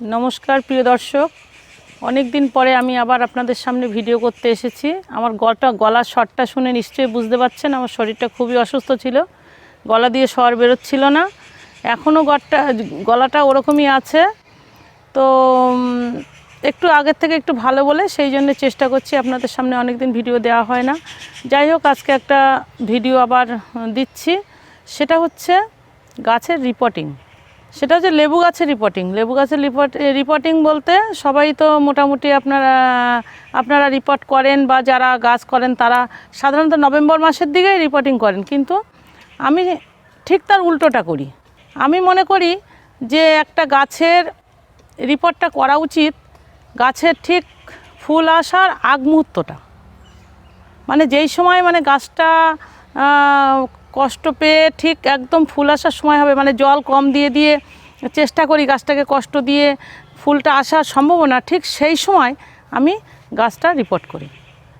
নমস্কার, প্রিয় দর্শক। অনেক দিন পরে আমি আবার আপনাদের সামনে ভিডিও করতে এসেছি। আমার গলাটা, গলার স্বরটা শুনে নিশ্চয়ই বুঝতে পারছেন, আমার শরীরটা খুবই অসুস্থ ছিল। গলা দিয়ে স্বর বেরোচ্ছিল না। এখনও গড়টা, গলাটা ওরকমই আছে। তো একটু আগের থেকে একটু ভালো বলে, সেই জন্য চেষ্টা করছি আপনাদের সামনে অনেক দিন ভিডিও দেওয়া হয় না। যাই হোক, আজকে একটা ভিডিও আবার দিচ্ছি। সেটা হচ্ছে গাছের রিপোর্টিং সেটা হচ্ছে লেবু গাছের রিপোর্টিং লেবু গাছের রিপোর্ট রিপোর্টিং বলতে সবাই তো মোটামুটি আপনারা আপনারা রিপোর্ট করেন বা যারা গাছ করেন তারা সাধারণত নভেম্বর মাসের দিকেই রিপোর্টিং করেন। কিন্তু আমি ঠিক তার উল্টোটা করি। আমি মনে করি যে একটা গাছের রিপোর্টটা করা উচিত, গাছের ঠিক ফুল আসার আগ মুহূর্তটা। মানে যেই সময় মানে গাছটা কষ্ট পেয়ে ঠিক একদম ফুল আসার সময় হবে। মানে জল কম দিয়ে দিয়ে চেষ্টা করি গাছটাকে কষ্ট দিয়ে ফুলটা আসার সম্ভাবনা। ঠিক সেই সময় আমি গাছটা রিপোর্ট করি।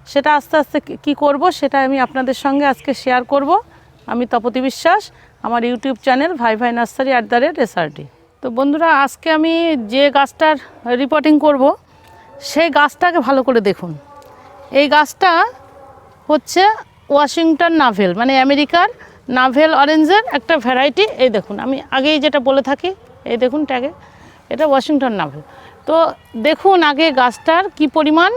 সেটা আস্তে আস্তে কি- করব সেটা আমি আপনাদের সঙ্গে আজকে শেয়ার করব। আমি তপতি বিশ্বাস, আমার ইউটিউব চ্যানেল ভাই ভাই nursery at the rate SRD তো বন্ধুরা, আজকে আমি যে গাছটার রিপোর্টিং করব, সেই গাছটাকে ভালো করে দেখুন। এই গাছটা হচ্ছে ওয়াশিংটন নাভেল মানে আমেরিকার নাভেল অরেঞ্জের একটা ভ্যারাইটি এই দেখুন, আমি আগেই যেটা বলে থাকি, এই দেখুন ট্যাগে এটা ওয়াশিংটন নাভেল। তো দেখুন আগে গাছটার কি পরিমাণ,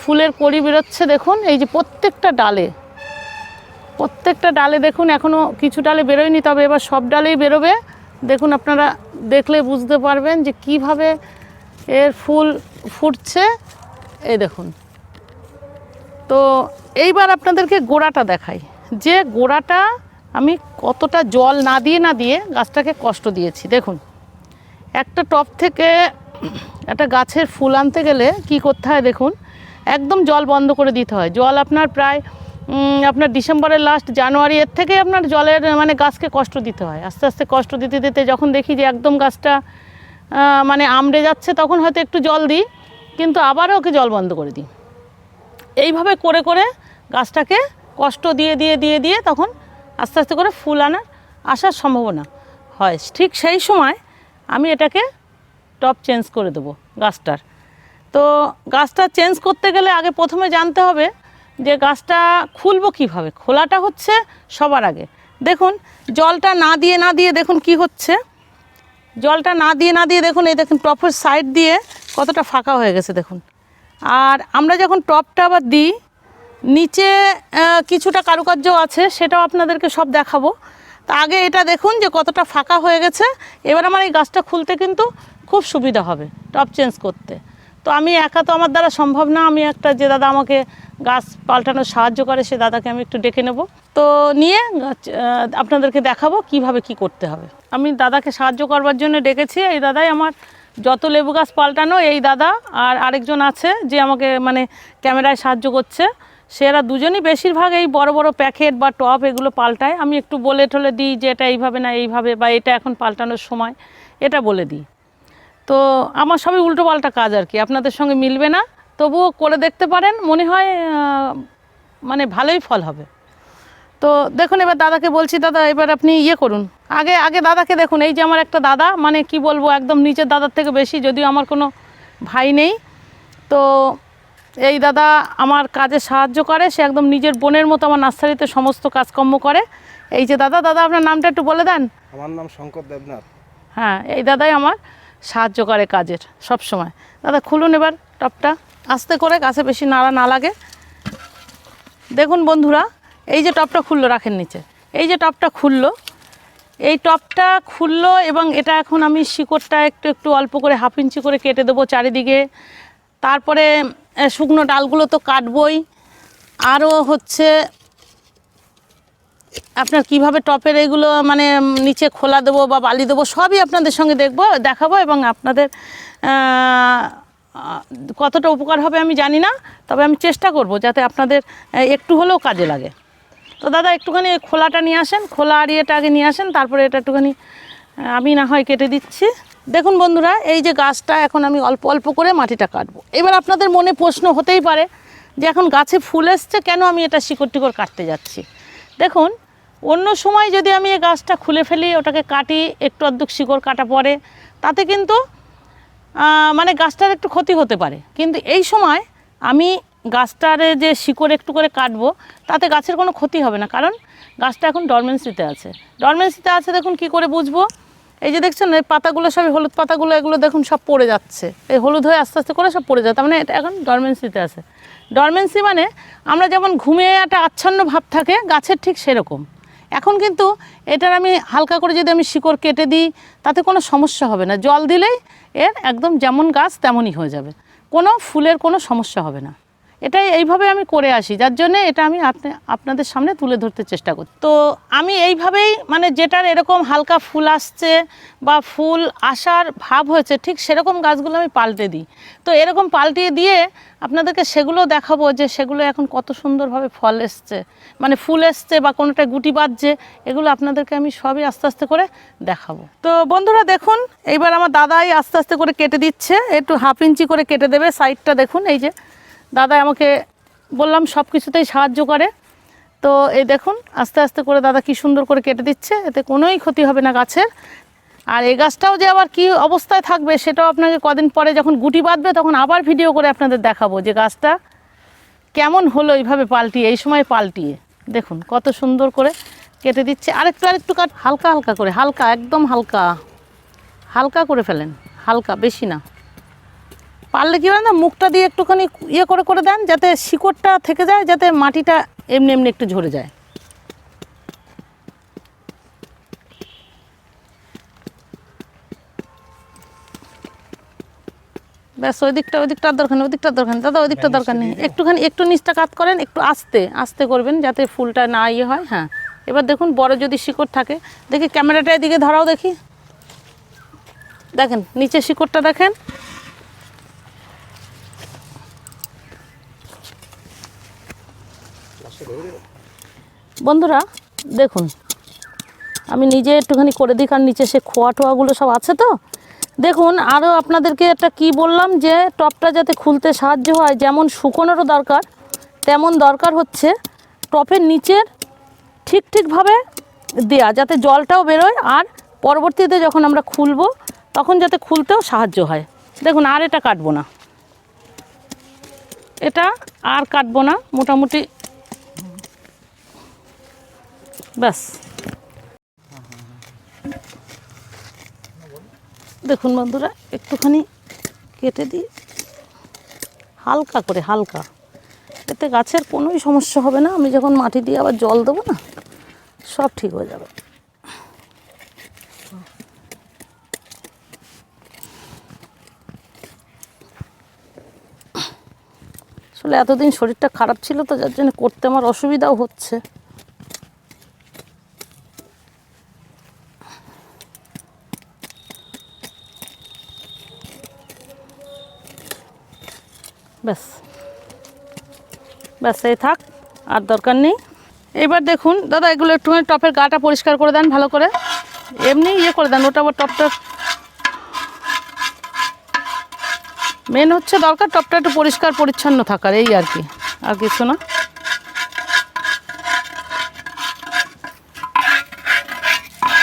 ফুলের কড়ি বেরোচ্ছে দেখুন, এই যে প্রত্যেকটা ডালে প্রত্যেকটা ডালে দেখুন এখনও কিছু ডালে বেরোয়নি, তবে এবার সব ডালেই বেরোবে। দেখুন আপনারা দেখলে বুঝতে পারবেন যে কীভাবে এর ফুল ফুটছে, এই দেখুন। তো এইবার আপনাদেরকে গোড়াটা দেখাই। যে গোড়াটা আমি কতটা জল না দিয়ে না দিয়ে গাছটাকে কষ্ট দিয়েছি। দেখুন, একটা টপ থেকে একটা গাছের ফুল আনতে গেলে কি করতে হয় দেখুন, একদম জল বন্ধ করে দিতে হয়। জল আপনার প্রায় আপনার ডিসেম্বরের লাস্ট জানুয়ারি এর থেকে আপনার জলের মানে গাছকে কষ্ট দিতে হয়। আস্তে আস্তে কষ্ট দিতে দিতে যখন দেখি যে একদম গাছটা মানে আমড়ে যাচ্ছে, তখন হয়তো একটু জল দিই, কিন্তু আবারও ওকে জল বন্ধ করে দিই। এইভাবে করে করে গাছটাকে কষ্ট দিয়ে দিয়ে দিয়ে দিয়ে তখন আস্তে আস্তে করে ফুল আনার আসার সম্ভাবনা হয়। ঠিক সেই সময় আমি এটাকে টপ চেঞ্জ করে দেবো গাছটার। তো গাছটা চেঞ্জ করতে গেলে আগে প্রথমে জানতে হবে যে গাছটা খুলবো কীভাবে? খোলাটা হচ্ছে সবার আগে। দেখুন, জলটা না দিয়ে না দিয়ে দেখুন কি হচ্ছে। জলটা না দিয়ে না দিয়ে দেখুন, এই দেখুন টপের সাইড দিয়ে কতটা ফাঁকা হয়ে গেছে দেখুন। আর আমরা যখন টপটা আবার দিই নিচে কিছুটা কারুকার্য আছে সেটাও আপনাদেরকে সব দেখাবো। তা আগে এটা দেখুন যে কতটা ফাঁকা হয়ে গেছে। এবার আমার এই গাছটা খুলতে কিন্তু খুব সুবিধা হবে টপ চেঞ্জ করতে। তো আমি একা তো আমার দ্বারা সম্ভব না আমি একটা যে দাদা আমাকে গাছ পাল্টানোর সাহায্য করে সে দাদাকে আমি একটু ডেকে নেব। তো নিয়ে গাছ, আপনাদেরকে দেখাবো কীভাবে কি করতে হবে। আমি দাদাকে সাহায্য করবার জন্য ডেকেছি এই দাদাই আমার যত লেবু গাছ পাল্টানো এই দাদা আর আরেকজন আছে যে আমাকে মানে ক্যামেরায় সাহায্য করছে। সেরা দুজনই বেশিরভাগ এই বড় বড় প্যাকেট বা টপ এগুলো পাল্টায়। আমি একটু বলে টলে দিই যে এটা এইভাবে না এইভাবে বা এটা এখন পাল্টানোর সময়। এটা বলে দিই। তো আমার সবই উল্টো পাল্টা কাজ আর কি। আপনাদের সঙ্গে মিলবে না। তবুও করে দেখতে পারেন, মনে হয় মানে ভালোই ফল হবে। তো দেখুন, এবার দাদাকে বলছি, দাদা, এবার আপনি ইয়ে করুন। আগে আগে দাদাকে দেখুন, এই যে আমার একটা দাদা মানে কি বলব, একদম নিচের দাদার থেকে বেশি, যদিও আমার কোনো ভাই নেই। তো এই দাদা আমার কাজে সাহায্য করে সে একদম নিজের বোনের মতো আমার নার্সারিতে সমস্ত কাজকর্ম করে। এই যে দাদা দাদা আপনার নামটা একটু বলে দেন। আমার নাম শঙ্কর দেবনাথ। হ্যাঁ এই দাদাই আমার সাহায্য করে কাজের সব সময়। দাদা খুলুন এবার টপটা। আস্তে করে গাছে বেশি নাড়া না লাগে। দেখুন বন্ধুরা এই যে টপটা খুললো রাখেন নিচে। এই যে টপটা খুললো এই টপটা খুললো এবং এটা এখন আমি শিকড়টা একটু একটু অল্প করে হাফ ইঞ্চি করে কেটে দেবো চারিদিকে। তারপরে শুকনো ডালগুলো তো কাটবই। আরও হচ্ছে, আপনার কীভাবে টপের এগুলো মানে নিচে খোলা দেবো বা বালি দেবো, সবই আপনাদের সঙ্গে দেখব, দেখাবো এবং আপনাদের কতটা উপকার হবে আমি জানি না, তবে আমি চেষ্টা করব যাতে আপনাদের একটু হলেও কাজে লাগে। তো দাদা, একটুখানি খোলাটা নিয়ে আসেন, খোলা আর ইয়েটা আগে নিয়ে আসেন, তারপরে এটা একটুখানি আমি না হয় কেটে দিচ্ছি। দেখুন বন্ধুরা, এই যে গাছটা এখন আমি অল্প অল্প করে মাটিটা কাটবো। এবার আপনাদের মনে প্রশ্ন হতেই পারে যে এখন গাছে ফুল এসছে, কেন আমি এটা শিকড় টিকড় কাটতে যাচ্ছি? দেখুন, অন্য সময় যদি আমি এই গাছটা খুলে ফেলি, ওটাকে কাটি, একটু অর্ধেক শিকড় কাটা পরে, তাতে কিন্তু মানে গাছটার একটু ক্ষতি হতে পারে। কিন্তু এই সময় আমি গাছটারে যে শিকড় একটু করে কাটবো, তাতে গাছের কোনো ক্ষতি হবে না। কারণ গাছটা এখন ডরমেন্সিতে আছে। ডরমেন্সিতে আছে দেখুন কি করে বুঝব? এই যে দেখছেন, এই পাতাগুলো সব হলুদ পাতাগুলো, এগুলো দেখুন সব পড়ে যাচ্ছে। এই হলুদ হয়ে আস্তে আস্তে করে সব পড়ে যায় তার মানে এটা এখন ডরমেন্সিতে আছে। ডরমেন্সি মানে আমরা যেমন ঘুমিয়ে একটা আচ্ছন্ন ভাব থাকে, গাছের ঠিক সেরকম। এখন কিন্তু এটার আমি হালকা করে যদি আমি শিকড় কেটে দিই, তাতে কোনো সমস্যা হবে না। জল দিলেই এর একদম যেমন গাছ তেমনই হয়ে যাবে। কোনো ফুলের কোনো সমস্যা হবে না। এটাই এইভাবে আমি করে আসি, যার জন্য এটা আমি আপনি- আপনাদের সামনে তুলে ধরতে চেষ্টা করি। তো আমি এইভাবেই মানে যেটার এরকম হালকা ফুল আসছে বা ফুল আসার ভাব হয়েছে, ঠিক সেরকম গাছগুলো আমি পাল্টে দিই। তো এরকম পাল্টিয়ে দিয়ে আপনাদেরকে সেগুলো দেখাবো যে সেগুলো এখন কত সুন্দরভাবে ফল এসছে মানে ফুল এসছে বা কোনোটা গুটি বাজছে এগুলো আপনাদেরকে আমি সবই আস্তে আস্তে করে দেখাবো। তো বন্ধুরা দেখুন, এইবার আমার দাদাই আস্তে আস্তে করে কেটে দিচ্ছে, একটু হাফ ইঞ্চি করে কেটে দেবে, সাইডটা দেখুন, এই যে দাদা আমাকে বললাম সব কিছুতেই সাহায্য করে। তো এই দেখুন, আস্তে আস্তে করে দাদা কি সুন্দর করে কেটে দিচ্ছে, এতে কোনোই ক্ষতি হবে না গাছের। আর এই গাছটাও যে আবার কি অবস্থায় থাকবে সেটাও আপনাকে কদিন পরে যখন গুটি বাঁধবে তখন আবার ভিডিও করে আপনাদের দেখাবো যে গাছটা কেমন হলো এইভাবে পাল্টিয়ে, এই সময় পাল্টিয়ে। দেখুন, কত সুন্দর করে কেটে দিচ্ছে। আরেকটু আরেকটু কাট, হালকা হালকা করে, হালকা, একদম হালকা। হালকা করে ফেলেন, হালকা, বেশি না। পারলে কী হয় না মুখটা দিয়ে একটুখানি ইয়ে করে করে দেন যাতে শিকড়টা থেকে যায় যাতে মাটিটা এমনি এমনি একটু ঝরে যায়। ব্যাস ওই দিকটা ওই দিকটার দরকার নেই ওই দিকটার দরকার নেই। দাদা ওই দিকটা দরকার নেই। একটুখানি একটু নিচটা কাত করেন একটু আস্তে আস্তে করবেন যাতে ফুলটা না ইয়ে হয়। হ্যাঁ এবার দেখুন বড় যদি শিকড় থাকে দেখি ক্যামেরাটা এদিকে ধরাও দেখি। দেখেন নিচে শিকড়টা দেখেন। বন্ধুরা, দেখুন। আমি নিজে একটুখানি করে দিই, কারণ নিচে সে খোয়া টোয়াগুলো সব আছে তো। দেখুন আরও আপনাদেরকে একটা কি বললাম যে, টপটা যাতে খুলতে সাহায্য হয়, যেমন শুকোনোরও দরকার, তেমন দরকার হচ্ছে টপের নিচের ঠিক ঠিকভাবে দেয়া, যাতে জলটাও বেরোয়, আর পরবর্তীতে যখন আমরা খুলবো, তখন যাতে খুলতেও সাহায্য হয়। দেখুন, আর এটা কাটবো না। এটা আর কাটবো না, মোটামুটি ব্যাস দেখুন বন্ধুরা, একটুখানি কেটে দিই হালকা করে, হালকা। এতে গাছের কোনোই সমস্যা হবে না, আমি যখন মাটি দিয়ে আবার জল দেবো না, সব ঠিক হয়ে যাবে। আসলে এতদিন শরীরটা খারাপ ছিল তো, যার জন্য করতে আমার অসুবিধাও হচ্ছে। ব্যাস। ব্যাস, এই থাক, আর দরকার নেই। এবার দেখুন, দাদা, এগুলো একটুখানি টপের গাটা পরিষ্কার করে দেন ভালো করে। এমনি ইয়ে করে দেন, ওটা আবার টপটা মেন হচ্ছে দরকার টপটা একটু পরিষ্কার, পরিচ্ছন্ন থাকার, এই আর কি, আর কিছু না।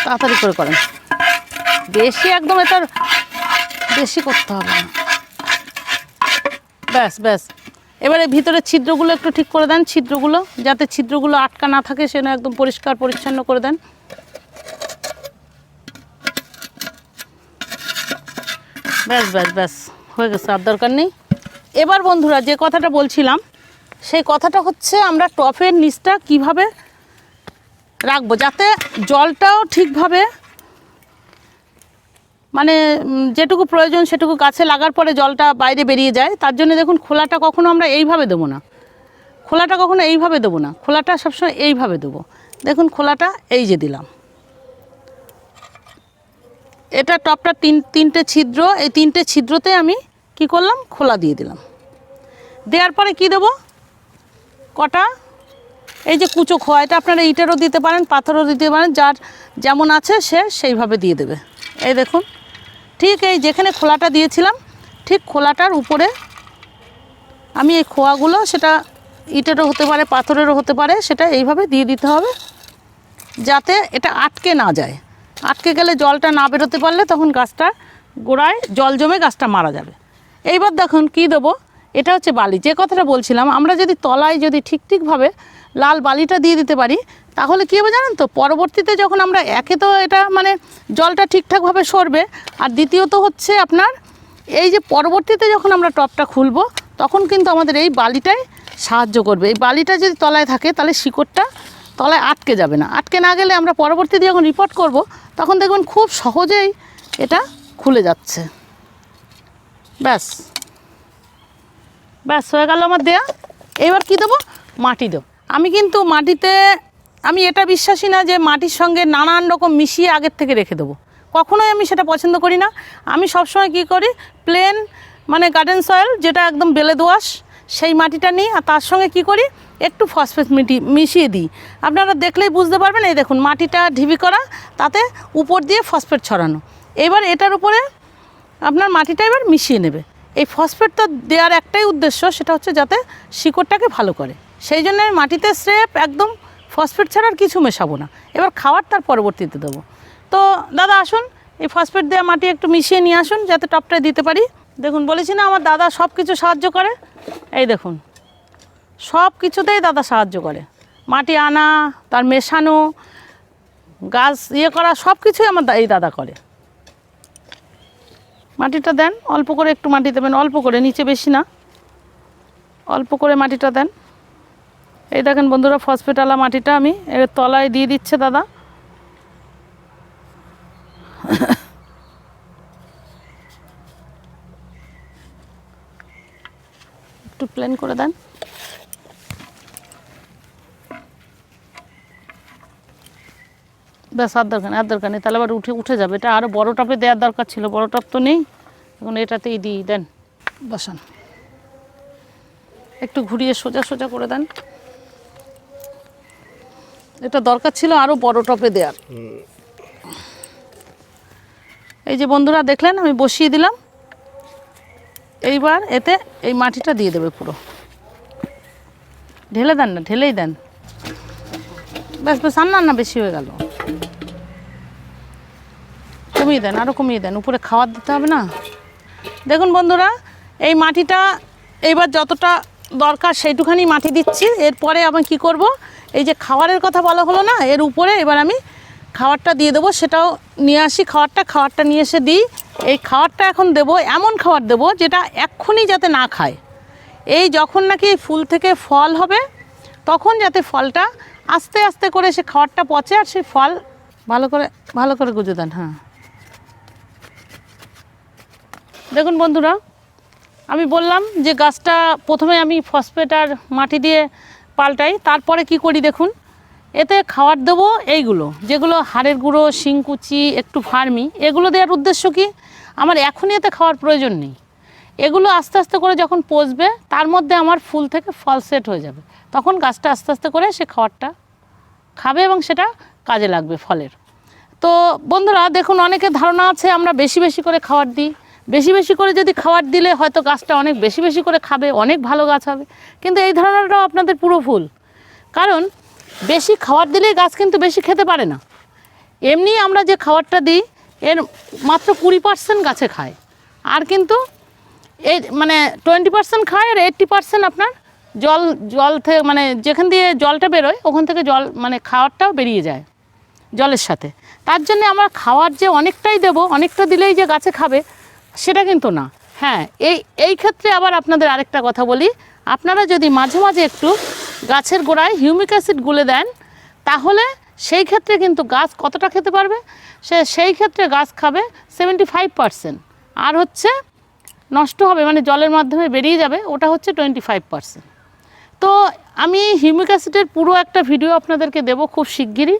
তাড়াতাড়ি করে করেন। বেশি একদম এটার বেশি করতে হবে না। ব্যাস ব্যাস। এবারে ভিতরে ছিদ্রগুলো একটু ঠিক করে দেন, ছিদ্রগুলো, যাতে ছিদ্রগুলো আটকা না থাকে সেটা একদম পরিষ্কার পরিচ্ছন্ন করে দেন। ব্যাস ব্যাস ব্যাস, হয়ে গেছে, আর দরকার নেই। এবার বন্ধুরা, যে কথাটা বলছিলাম, সেই কথাটা হচ্ছে আমরা টপের নিচটা কীভাবে রাখব, যাতে জলটাও ঠিকভাবে মানে যেটুকু প্রয়োজন সেটুকু গাছে লাগার পরে জলটা বাইরে বেরিয়ে যায়। তার জন্য দেখুন, খোলাটা কখনো আমরা এইভাবে দেবো না। খোলাটা কখনো এইভাবে দেবো না। খোলাটা সবসময় এইভাবে দেবো। দেখুন, খোলাটা এই যে দিলাম। এটা টপটা তিন, তিনটে ছিদ্র। এই তিনটে ছিদ্রতে আমি কি করলাম? খোলা দিয়ে দিলাম। দেওয়ার পরে কি দেবো? কটা? এই যে কুচো খোয়া, এটা আপনারা ইটেরও দিতে পারেন, পাথরও দিতে পারেন, যার যেমন আছে সে সেইভাবে দিয়ে দেবে। এই দেখুন ঠিক এই যেখানে খোলাটা দিয়েছিলাম, ঠিক খোলাটার উপরে আমি এই খোয়াগুলো সেটা ইটেরও হতে পারে, পাথরেরও হতে পারে, সেটা এইভাবে দিয়ে দিতে হবে যাতে এটা আটকে না যায়। আটকে গেলে জলটা না বেরোতে পারলে তখন গাছটা গোড়ায় জল জমে গাছটা মারা যাবে। এইবার দেখুন কি দেবো, এটা হচ্ছে বালি। যে কথাটা বলছিলাম, আমরা যদি তলায় যদি ঠিক ঠিকভাবে লাল বালিটা দিয়ে দিতে পারি তাহলে কী হবে জানেন তো? পরবর্তীতে যখন আমরা একে তো এটা মানে জলটা ঠিকঠাকভাবে সরবে, আর দ্বিতীয়ত হচ্ছে আপনার এই যে পরবর্তীতে যখন আমরা টপটা খুলবো, তখন কিন্তু আমাদের এই বালিটাই সাহায্য করবে। এই বালিটা যদি তলায় থাকে, তাহলে শিকড়টা তলায় আটকে যাবে না। আটকে না গেলে আমরা পরবর্তীতে যখন রিপোর্ট করব, তখন দেখবেন খুব সহজেই এটা খুলে যাচ্ছে। ব্যাস। ব্যাস, হয়ে গেল আমার দেয়া। এবার কি দেবো? মাটি দেবো। আমি কিন্তু মাটিতে আমি এটা বিশ্বাসী না যে মাটির সঙ্গে নানান রকম মিশিয়ে আগের থেকে রেখে দেবো। কখনোই আমি সেটা পছন্দ করি না। আমি সবসময় কী করি প্লেন মানে গার্ডেন সয়েল যেটা একদম বেলে দোয়াশ সেই মাটিটা নিই আর তার সঙ্গে কি করি, একটু ফসফেট মিটি, মিশিয়ে দিই। আপনারা দেখলেই বুঝতে পারবেন, এই দেখুন মাটিটা ঢিবি করা, তাতে উপর দিয়ে ফসফেট ছড়ানো। এবার এটার উপরে আপনার মাটিটা এবার মিশিয়ে নেবে। এই ফসফেটটা দেওয়ার একটাই উদ্দেশ্য, সেটা হচ্ছে যাতে শিকড়টাকে ভালো করে। সেই জন্য মাটিতে স্রেপ একদম ফসফেট ছাড়া আর কিছু মেশাবো না। এবার খাওয়ার তার পরবর্তীতে দেবো। তো দাদা আসুন, এই ফসফেট দেওয়া মাটি একটু মিশিয়ে নিয়ে আসুন, যাতে টপটায় দিতে পারি। দেখুন, বলেছি না, আমার দাদা সব কিছু সাহায্য করে। এই দেখুন সব কিছুতেই দাদা সাহায্য করে। মাটি আনা, তার মেশানো, গাছ ইয়ে করা সব কিছুই আমার এই দাদা করে। মাটিটা দেন, অল্প করে একটু মাটি দেবেন, অল্প করে, নিচে বেশি না। অল্প করে মাটিটা দেন। এই দেখেন বন্ধুরা, ফসফেটালা মাটিটা আমি এর তলায় দিয়ে দিচ্ছে দাদা। একটু প্লেন করে দেন। ব্যাস, আর দরকার আর দরকার নেই। তাহলে আবার উঠে উঠে যাবে। এটা আরও বড় টপে দেওয়ার দরকার ছিল, বড় টপ তো নেই। এখন এটাতেই দিই, দেন। বসান। একটু ঘুরিয়ে সোজা সোজা করে দেন। এটা দরকার ছিল আরও বড় টপে দেওয়ার এই যে বন্ধুরা দেখলেন, আমি বসিয়ে দিলাম। এইবার এতে এই মাটিটা দিয়ে দেবে পুরো। ঢেলে দেন না, ঢেলেই দেন। ব্যাস ব্যাস আর না না বেশি হয়ে গেল। কমিয়ে দেন আরও কমিয়ে দেন, উপরে খাবার দিতে হবে না। দেখুন বন্ধুরা, এই মাটিটা এইবার যতটা দরকার সেইটুখানি মাটি দিচ্ছি, এরপরে আমি কি করব? এই যে খাবারের কথা বলা হলো না, এর উপরে এবার আমি খাবারটা দিয়ে দেবো, সেটাও নিয়ে আসি খাবারটা খাবারটা নিয়ে এসে দিই। এই খাবারটা এখন দেবো, এমন খাবার দেবো যেটা এক্ষুনি যাতে না খায়। এই যখন নাকি ফুল থেকে ফল হবে, তখন যাতে ফলটা আস্তে আস্তে করে সে খাবারটা পচে আর সেই ফল ভালো করে ভালো করে গুঁজে দেন হ্যাঁ। দেখুন বন্ধুরা, আমি বললাম যে গাছটা প্রথমে আমি ফসফেট আর মাটি দিয়ে পাল্টাই, তারপরে কি করি দেখুন, এতে খাবার দেবো এইগুলো, যেগুলো হাড়ের গুঁড়ো, শিংকুচি, একটু ফার্মি, এগুলো দেওয়ার উদ্দেশ্য কি? আমার এখনই এতে খাওয়ার প্রয়োজন নেই। এগুলো আস্তে আস্তে করে যখন পচবে, তার মধ্যে আমার ফুল থেকে ফল সেট হয়ে যাবে। তখন গাছটা আস্তে আস্তে করে সে খাবারটা খাবে এবং সেটা কাজে লাগবে ফলের। তো বন্ধুরা, দেখুন অনেকের ধারণা আছে, আমরা বেশি বেশি করে খাবার দিই। বেশি বেশি করে যদি খাবার দিলে হয়তো গাছটা অনেক বেশি বেশি করে খাবে, অনেক ভালো গাছ হবে। কিন্তু এই ধারণাটাও আপনাদের পুরো ভুল। কারণ বেশি খাবার দিলেই গাছ কিন্তু বেশি খেতে পারে না। এমনি আমরা যে খাবারটা দিই, এর মাত্র কুড়ি পার্সেন্ট গাছে খায়। আর কিন্তু এই মানে টোয়েন্টি পার্সেন্ট খায় আর এইট্টি পার্সেন্ট আপনার জল জল থেকে মানে যেখান দিয়ে জলটা বেরোয়, ওখান থেকে জল মানে খাওয়ারটাও বেরিয়ে যায় জলের সাথে। তার জন্য আমরা খাওয়ার যে অনেকটাই দেব, অনেকটা দিলেই যে গাছে খাবে সেটা কিন্তু না। হ্যাঁ এই এই ক্ষেত্রে আবার আপনাদের আরেকটা কথা বলি। আপনারা যদি মাঝে মাঝে একটু গাছের গোড়ায় হিউমিক অ্যাসিড গুলে দেন, তাহলে সেই ক্ষেত্রে কিন্তু গাছ কতটা খেতে পারবে? সে, সেই ক্ষেত্রে গাছ খাবে সেভেন্টি ফাইভ পারসেন্ট আর হচ্ছে নষ্ট হবে মানে জলের মাধ্যমে বেরিয়ে যাবে, ওটা হচ্ছে টোয়েন্টি ফাইভ পারসেন্ট তো আমি হিউমিক অ্যাসিডের পুরো একটা ভিডিও আপনাদেরকে দেবো খুব শিগগিরই,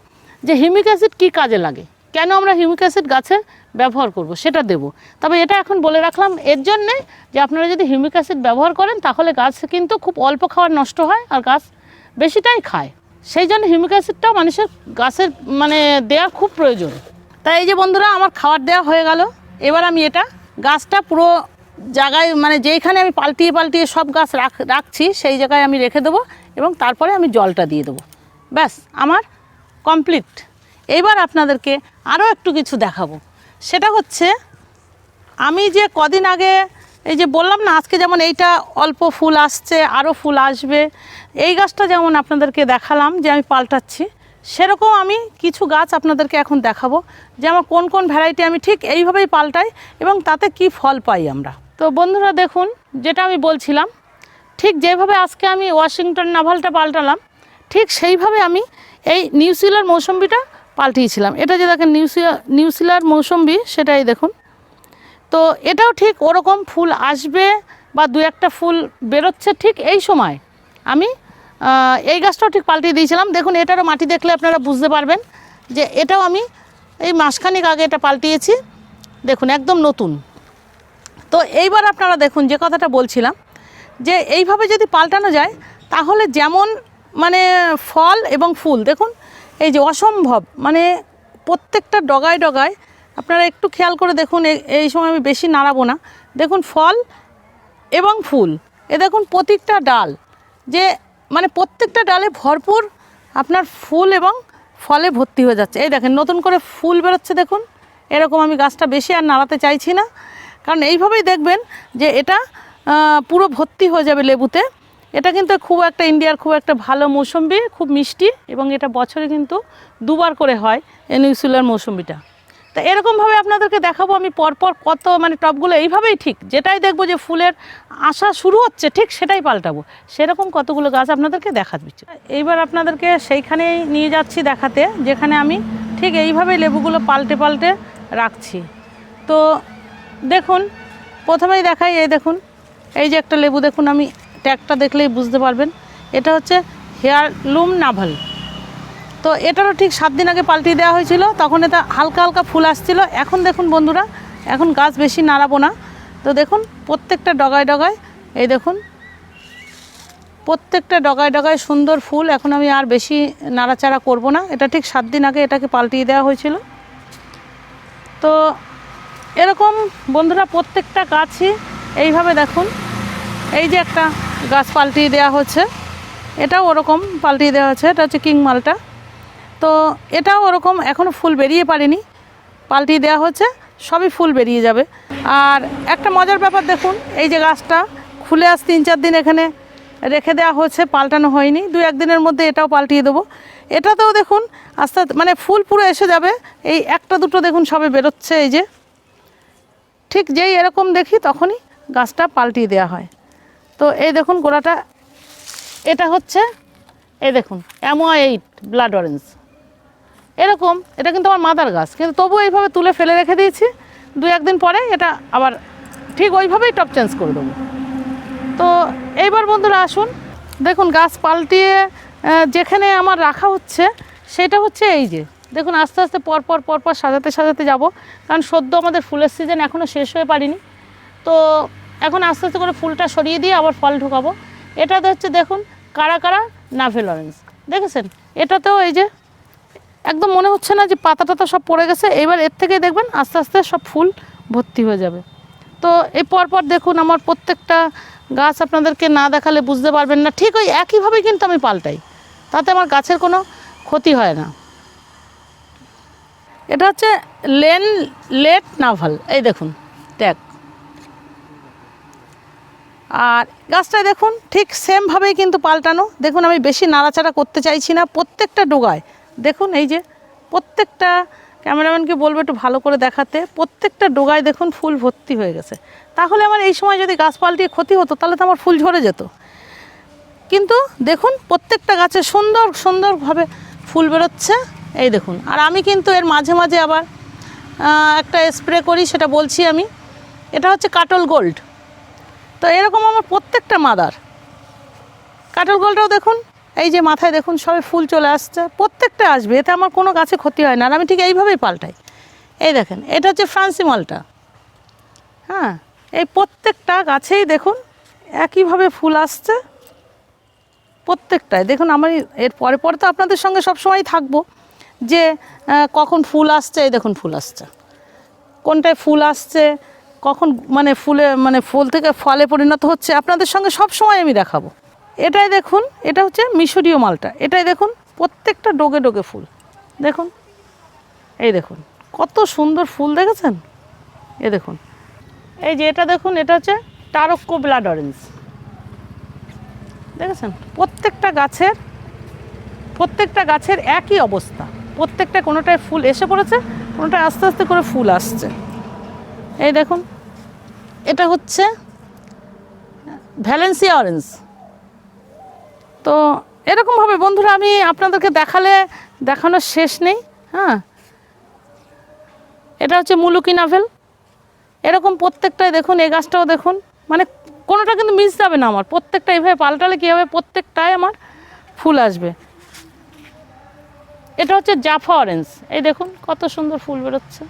যে হিউমিক অ্যাসিড কী কাজে লাগে? কেন আমরা হিউমিক অ্যাসিড গাছে ব্যবহার করব? সেটা দেব। তবে এটা এখন বলে রাখলাম এর জন্যে যে আপনারা যদি হিউমিক অ্যাসিড ব্যবহার করেন, তাহলে গাছ কিন্তু খুব অল্প খাবার নষ্ট হয় আর গাছ বেশিটাই খায়। সেই জন্য হিউমিক অ্যাসিডটাও মানুষের গাছের মানে দেওয়ার খুব প্রয়োজন। তাই এই যে বন্ধুরা, আমার খাবার দেওয়া হয়ে গেল। এবার আমি এটা গাছটা পুরো জায়গায় মানে যেইখানে আমি পাল্টিয়ে পাল্টিয়ে সব গাছ রাখ, রাখছি, সেই জায়গায় আমি রেখে দেবো এবং তারপরে আমি জলটা দিয়ে দেবো। ব্যাস, আমার কমপ্লিট। এইবার আপনাদেরকে আরও একটু কিছু দেখাবো। সেটা হচ্ছে, আমি যে কদিন আগে এই যে বললাম না, আজকে যেমন এইটা অল্প ফুল আসছে আরও ফুল আসবে, এই গাছটা যেমন আপনাদেরকে দেখালাম যে আমি পাল্টাচ্ছি, সেরকম আমি কিছু গাছ আপনাদেরকে এখন দেখাবো যে আমার কোন কোন ভ্যারাইটি আমি ঠিক এইভাবেই পাল্টাই এবং তাতে কি ফল পাই আমরা। তো বন্ধুরা দেখুন, যেটা আমি বলছিলাম, ঠিক যেভাবে আজকে আমি ওয়াশিংটন নাভালটা পাল্টালাম, ঠিক সেইভাবে আমি এই নিউজিল্যান্ড মৌসম্বিটা পাল্টিয়েছিলাম। এটা যে দেখেন নিউসিয়া নিউজিল্যান্ড মৌসম্বি, সেটাই দেখুন। তো এটাও ঠিক ওরকম ফুল আসবে বা দু একটা ফুল বেরোচ্ছে ঠিক এই সময়। আমি এই গাছটাও ঠিক পাল্টিয়ে দিয়েছিলাম। দেখুন, এটারও মাটি দেখলে আপনারা বুঝতে পারবেন যে এটাও আমি এই মাসখানেক আগে এটা পাল্টিয়েছি। দেখুন, একদম নতুন। তো এইবার আপনারা দেখুন, যে কথাটা বলছিলাম, যে এইভাবে যদি পাল্টানো যায়, তাহলে যেমন মানে ফল এবং ফুল, দেখুন এই যে অসম্ভব মানে প্রত্যেকটা ডগায় ডগায় আপনারা একটু খেয়াল করে দেখুন এই- সময় আমি বেশি নাড়াবো না। দেখুন ফল এবং ফুল। এ দেখুন প্রত্যেকটা ডাল, যে মানে প্রত্যেকটা ডালে ভরপুর আপনার ফুল এবং ফলে ভর্তি হয়ে যাচ্ছে। এই দেখেন, নতুন করে ফুল বেরোচ্ছে দেখুন। এরকম আমি গাছটা বেশি আর নাড়াতে চাইছি না। কারণ এইভাবেই দেখবেন যে এটা পুরো ভর্তি হয়ে যাবে লেবুতে। এটা কিন্তু খুব একটা ইন্ডিয়ার খুব একটা ভালো মৌসুম্বি, খুব মিষ্টি এবং এটা বছরে কিন্তু দুবার করে হয় নিউজিল্যান্ড মৌসুম্বিটা। তা এরকমভাবে আপনাদেরকে দেখাবো আমি পরপর কত মানে টপগুলো এইভাবেই ঠিক, যেটাই দেখব যে ফুলের আসা শুরু হচ্ছে ঠিক সেটাই পাল্টাবো। সেরকম কতগুলো গাছ আপনাদেরকে দেখা দিচ্ছি। এইবার আপনাদেরকে সেইখানেই নিয়ে যাচ্ছি দেখাতে, যেখানে আমি ঠিক এইভাবেই লেবুগুলো পাল্টে পাল্টে রাখছি। তো দেখুন, প্রথমেই দেখাই এই দেখুন, এই যে একটা লেবু দেখুন আমি ট্যাগটা দেখলেই বুঝতে পারবেন। এটা হচ্ছে হেয়ারলুম নাভাল। তো এটারও ঠিক সাত দিন আগে পাল্টিয়ে দেওয়া হয়েছিল, তখন এটা হালকা হালকা ফুল আসছিল। এখন দেখুন বন্ধুরা, এখন গাছ বেশি নাড়াবো না। তো দেখুন, প্রত্যেকটা ডগায় ডগায়, এই দেখুন, প্রত্যেকটা ডগায় ডগায় সুন্দর ফুল। এখন আমি আর বেশি নাড়াচাড়া করব না। এটা ঠিক সাত দিন আগে এটাকে পাল্টিয়ে দেওয়া হয়েছিল। তো এরকম বন্ধুরা, প্রত্যেকটা গাছই এইভাবে দেখুন এই যে একটা গাছ পাল্টিয়ে দেওয়া হচ্ছে, এটাও ওরকম পাল্টিয়ে দেওয়া হচ্ছে, এটা হচ্ছে কিং মালটা। তো এটাও ওরকম এখনও ফুল বেরিয়ে পারেনি, পাল্টিয়ে দেওয়া হচ্ছে, সবই ফুল বেরিয়ে যাবে। আর একটা মজার ব্যাপার দেখুন, এই যে গাছটা খুলে আস তিন চার দিন এখানে রেখে দেওয়া হচ্ছে, পাল্টানো হয়নি, দু একদিনের মধ্যে এটাও পাল্টিয়ে দেবো। এটাতেও দেখুন, আস্তে মানে ফুল পুরো এসে যাবে, এই একটা দুটো দেখুন সবে বেরোচ্ছে, এই যে। ঠিক যেই এরকম দেখি, তখনই গাছটা পাল্টিয়ে দেওয়া হয়। তো এই দেখুন গোড়াটা, এটা হচ্ছে, এই দেখুন অ্যামো এইট ব্লাড অরেঞ্জ এরকম, এটা কিন্তু আমার মাদার গাছ, কিন্তু তবু এইভাবে তুলে ফেলে রেখে দিয়েছি। দু একদিন পরে এটা আবার ঠিক ওইভাবেই টপ চেঞ্জ করে দেবো। তো এইবার বন্ধুরা আসুন, দেখুন গাছ পাল্টিয়ে যেখানে আমার রাখা হচ্ছে, সেটা হচ্ছে এই যে। দেখুন আস্তে আস্তে পরপর পরপর সাজাতে সাজাতে যাব, কারণ সদ্য আমাদের ফুলের সিজন এখনও শেষ হয়ে পারিনি। তো এখন আস্তে আস্তে করে ফুলটা সরিয়ে দিয়ে আবার ফল ঢুকাবো। এটাতে হচ্ছে দেখুন, কারা কারা? নাভেল অরেঞ্জ দেখেছেন? এটাতেও এই যে, একদম মনে হচ্ছে না যে পাতা টাতা সব পড়ে গেছে। এবার এর থেকে দেখবেন আস্তে আস্তে সব ফুল ভর্তি হয়ে যাবে। তো এই পরপর দেখুন আমার প্রত্যেকটা গাছ আপনাদেরকে না দেখালে বুঝতে পারবেন না। ঠিক ওই একইভাবে কিন্তু আমি পাল্টাই। তাতে আমার গাছের কোনো ক্ষতি হয় না। এটা হচ্ছে লেন লেট নাভাল। এই দেখুন ট্যাগ আর গাছটা দেখুন, ঠিক সেমভাবেই কিন্তু পাল্টানো। দেখুন, আমি বেশি নাড়াচাড়া করতে চাইছি না, প্রত্যেকটা ডোগায়। দেখুন, এই যে প্রত্যেকটা ক্যামেরাম্যানকে বলব একটু ভালো করে দেখাতে, প্রত্যেকটা ডোগায় দেখুন ফুল ভর্তি হয়ে গেছে। তাহলে আমার এই সময় যদি গাছ পাল্টিয়ে ক্ষতি হতো, তাহলে তো আমার ফুল ঝরে যেত। কিন্তু দেখুন, প্রত্যেকটা গাছে সুন্দর, সুন্দরভাবে ফুল বেরোচ্ছে। এই দেখুন, আর আমি কিন্তু এর মাঝে মাঝে আবার একটা স্প্রে করি, সেটা বলছি আমি। এটা হচ্ছে কাটল গোল্ড। তো এরকম আমার প্রত্যেকটা মাদার। কাটল গোলটাও দেখুন, এই যে মাথায় দেখুন সবে ফুল চলে আসছে, প্রত্যেকটা আসবে, এতে আমার কোনো গাছে ক্ষতি হয় না, আর আমি ঠিক এইভাবেই পাল্টাই। এই দেখেন, এটা হচ্ছে ফ্রান্সি মালটা। হ্যাঁ এই প্রত্যেকটা গাছেই দেখুন, একইভাবে ফুল আসছে প্রত্যেকটায় দেখুন, আমি এর পরে পরে তো আপনাদের সঙ্গে সবসময় থাকব, যে কখন ফুল আসছে, এই দেখুন ফুল আসছে। কোনটায় ফুল আসছে কখন মানে ফুলে মানে ফুল থেকে ফলে পরিণত হচ্ছে, আপনাদের সঙ্গে সব সময় আমি দেখাবো। এটাই দেখুন, এটা হচ্ছে মিশরীয় মালটা। এটাই দেখুন, প্রত্যেকটা ডোগে ডোগে ফুল। দেখুন, এই দেখুন, কত সুন্দর ফুল দেখেছেন? এ দেখুন, এই যে এটা দেখুন, এটা হচ্ছে টারক্কো ব্লাড অরেঞ্জ দেখেছেন? প্রত্যেকটা গাছের প্রত্যেকটা গাছের একই অবস্থা। প্রত্যেকটা কোনোটায় ফুল এসে পড়েছে, কোনোটায় আস্তে আস্তে করে ফুল আসছে। এই দেখুন, এটা হচ্ছে ভ্যালেন্সিয়া অরেঞ্জ তো এরকমভাবে বন্ধুরা আমি আপনাদেরকে দেখালে দেখানোর শেষ নেই হ্যাঁ। এটা হচ্ছে মুলুকি নাভেল। এরকম প্রত্যেকটাই দেখুন, এই গাছটাও দেখুন। মানে কোনোটা কিন্তু মিস যাবে না আমার, প্রত্যেকটা এইভাবে পাল্টালে কী হবে, প্রত্যেকটাই আমার ফুল আসবে। এটা হচ্ছে জাফা অরেঞ্জ এই দেখুন, কত সুন্দর ফুল বেরোচ্ছে।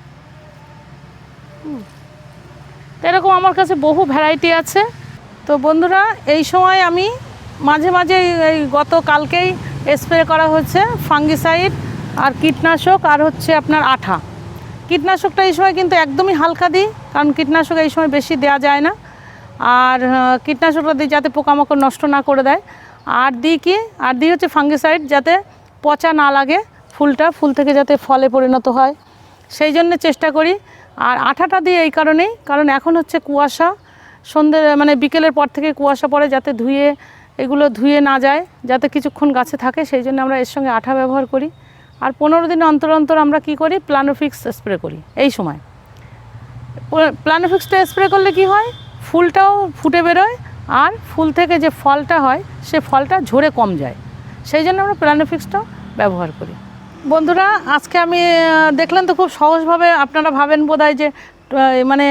হুম। তো এরকম আমার কাছে বহু ভ্যারাইটি আছে। তো বন্ধুরা, এই সময় আমি মাঝে মাঝে এই- গত কালকেই স্প্রে করা হচ্ছে ফাঙ্গিসাইড আর কীটনাশক আর হচ্ছে আপনার আঠা। কীটনাশকটা এই সময় কিন্তু একদমই হালকা দিই, কারণ কীটনাশক এই সময় বেশি দেওয়া যায় না। আর কীটনাশকটা দিই যাতে পোকামাকড় নষ্ট না করে দেয়। আর দিই কি, আর দিই হচ্ছে ফাঙ্গিসাইড যাতে পচা না লাগে ফুলটা, ফুল থেকে যাতে ফলে পরিণত হয়। সেই জন্য চেষ্টা করি আর আঠাটা দিয়ে এই কারণেই, কারণ এখন হচ্ছে কুয়াশা। সন্ধ্যে মানে বিকেলের পর থেকে কুয়াশা পড়ে যাতে ধুয়ে, এগুলো ধুয়ে না যায়, যাতে কিছুক্ষণ গাছে থাকে, সেই জন্য আমরা এর সঙ্গে আঠা ব্যবহার করি। আর পনেরো দিন অন্তর অন্তর আমরা কি করি? প্লানোফিক্স স্প্রে করি, এই সময়। প্লানোফিক্সটা স্প্রে করলে কি হয়? ফুলটাও ফুটে বেরোয়, আর ফুল থেকে যে ফলটা হয়, সে ফলটা ঝরে কম যায়। সেই জন্য আমরা প্লানোফিক্সটাও ব্যবহার করি। বন্ধুরা, আজকে আমি দেখলেন তো খুব সহজভাবে আপনারা ভাবেন বোধহয় যে মানে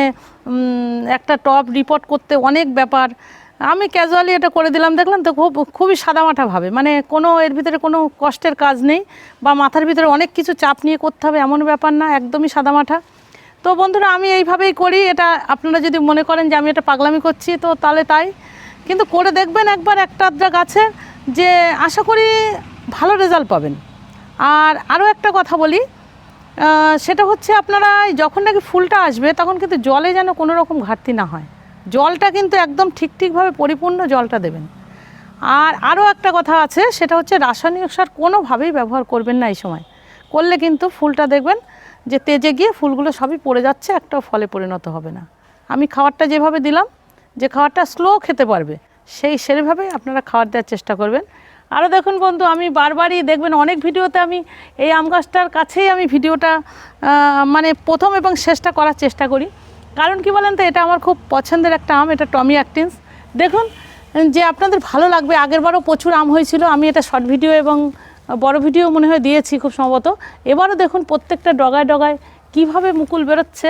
একটা টপ রিপোর্ট করতে অনেক ব্যাপার। আমি ক্যাজুয়ালি এটা করে দিলাম দেখলাম তো খুব, খুবই সাদামাটা ভাবে। মানে কোনো, এর ভিতরে কোনো কষ্টের কাজ নেই বা মাথার ভিতরে অনেক কিছু চাপ নিয়ে করতে হবে এমন ব্যাপার না, একদমই সাদামাটা। তো বন্ধুরা, আমি এইভাবেই করি, এটা আপনারা যদি মনে করেন যে আমি এটা পাগলামি করছি, তো তাহলে তাই। কিন্তু করে দেখবেন একবার একটা আধটা গাছে যে, আশা করি ভালো রেজাল্ট পাবেন। আর আরও একটা কথা বলি সেটা হচ্ছে আপনারা যখন নাকি ফুলটা আসবে, তখন কিন্তু জলে যেন কোনো রকম ঘাটতি না হয়। জলটা কিন্তু একদম ঠিক ঠিকভাবে পরিপূর্ণ জলটা দেবেন। আর আরও একটা কথা আছে, সেটা হচ্ছে রাসায়নিক সার কোনোভাবেই ব্যবহার করবেন না এই সময়। করলে কিন্তু ফুলটা দেখবেন যে তেজে গিয়ে ফুলগুলো সবই পড়ে যাচ্ছে, একটাও ফলে পরিণত হবে না। আমি খাবারটা যেভাবে দিলাম, যে খাবারটা স্লো খেতে পারবে, সেই সেভাবেই আপনারা খাবার দেওয়ার চেষ্টা করবেন। আরও দেখুন বন্ধু, আমি বারবারই দেখবেন অনেক ভিডিওতে আমি এই আম গাছটার কাছেই আমি ভিডিওটা মানে প্রথম এবং শেষটা করার চেষ্টা করি। কারণ কি বলেন তো, এটা আমার খুব পছন্দের একটা আম, এটা টমি অ্যাক্টিন্স। দেখুন, যে আপনাদের ভালো লাগবে, আগেরবারও প্রচুর আম হয়েছিল, আমি এটা শর্ট ভিডিও এবং বড় ভিডিও মনে হয় দিয়েছি খুব সম্ভবত। এবারও দেখুন প্রত্যেকটা ডগায় ডগায় কীভাবে মুকুল বেরোচ্ছে,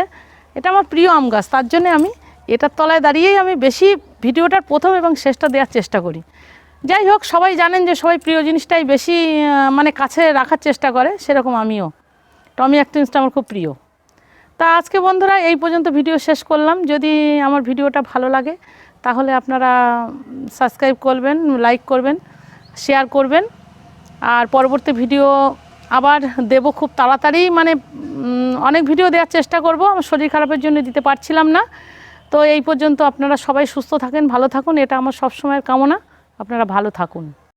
এটা আমার প্রিয় আম গাছ, তার জন্যে আমি এটার তলায় দাঁড়িয়েই আমি বেশি ভিডিওটার প্রথম এবং শেষটা দেওয়ার চেষ্টা করি। যাই হোক, সবাই জানেন যে সবাই প্রিয় জিনিসটাই বেশি মানে কাছে রাখার চেষ্টা করে, সেরকম আমিও। টমি অ্যাক্টিন্সটা আমার খুব প্রিয়। তা আজকে বন্ধুরা এই পর্যন্ত ভিডিও শেষ করলাম। যদি আমার ভিডিওটা ভালো লাগে, তাহলে আপনারা সাবস্ক্রাইব করবেন, লাইক করবেন, শেয়ার করবেন। আর পরবর্তী ভিডিও আবার দেব খুব তাড়াতাড়ি। মানে অনেক ভিডিও দেওয়ার চেষ্টা করব। আমার শরীর খারাপের জন্য দিতে পারছিলাম না। তো এই পর্যন্ত আপনারা সবাই সুস্থ থাকেন, ভালো থাকুন। এটা আমার সবসময়ের কামনা। আপনারা ভালো থাকুন।